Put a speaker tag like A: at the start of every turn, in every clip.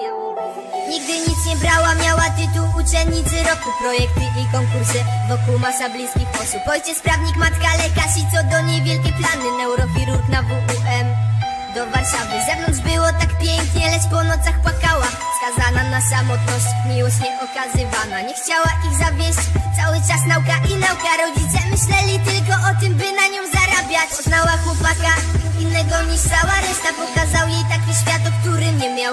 A: miało. Być. Nigdy nic nie brała, miała tytuł uczennicy roku. Projekty i konkursy, wokół masa bliskich osób. Ojciec prawnik, matka lekarz i co do niej wielkie plany. Neurochirurg na WUM do Warszawy. Zewnątrz było tak pięknie, lecz po nocach płakała. Skazana na samotność, miłość nieokazywana. Nie chciała ich zawieść, cały czas nauka i nauka. Rodzice myśleli tylko o tym, by na nią zarabiać. Poznała chłopaka, innego niż cała reszta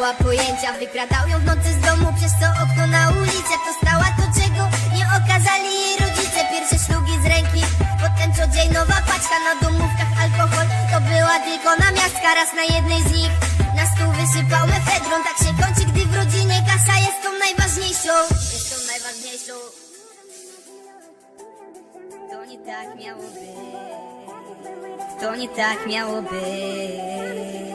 A: miała pojęcia. Wykradał ją w nocy z domu, przez to okno na ulicę Dostała. To, czego nie okazali jej rodzice? Pierwsze szlugi z ręki, potem co dzień nowa paczka Na domówkach. Alkohol, to była tylko namiastka. Raz na jednej z nich na stół wysypał mefedron. Tak się kończy, gdy w rodzinie kasa jest tą najważniejszą. Jest tą najważniejszą. To nie tak miało być. To nie tak miało być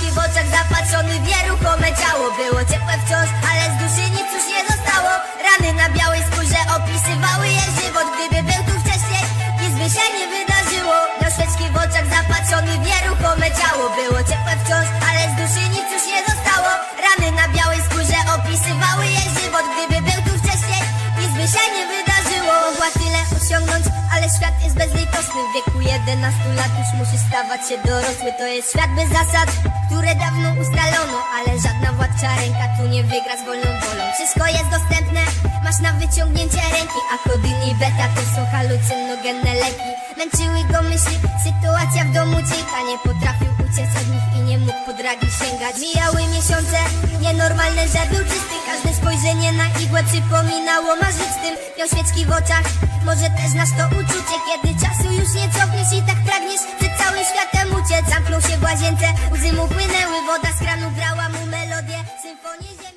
A: Świeczki w oczach zapatrzony w nieruchome ciało. Było ciepłe wciąż, ale z duszy nic już nie zostało. Rany na białej skórze opisywały jej żywot. Gdyby był tu wcześniej, nic by się nie wydarzyło. Miał świeczki w oczach zapatrzony w nieruchome ciało. Było ciepłe wciąż, ale z duszy osiągnąć, ale świat jest bezlitosny. W wieku 11 lat już musi stawać się dorosły. To jest świat bez zasad, które dawno ustalono Ale żadna władcza ręka tu nie wygra z wolną wolą. Wszystko jest dostępne, masz na wyciągnięcie ręki A kodyn i beta to są halucynogenne leki. Męczyły go myśli, sytuacja w domu cicha Nie potrafił uciec od nich i nie mógł po dragi sięgać. Mijały miesiące, nienormalne, że był czysty. Każde igłę przypominało marzyć tym. Miał świeczki w oczach, może też znasz to uczucie Kiedy czasu już nie cofniesz i tak pragniesz przed całym światem uciec Zamknął się w łazience, łzy mu płynęły Woda z kranu grała mu melodię, symfonię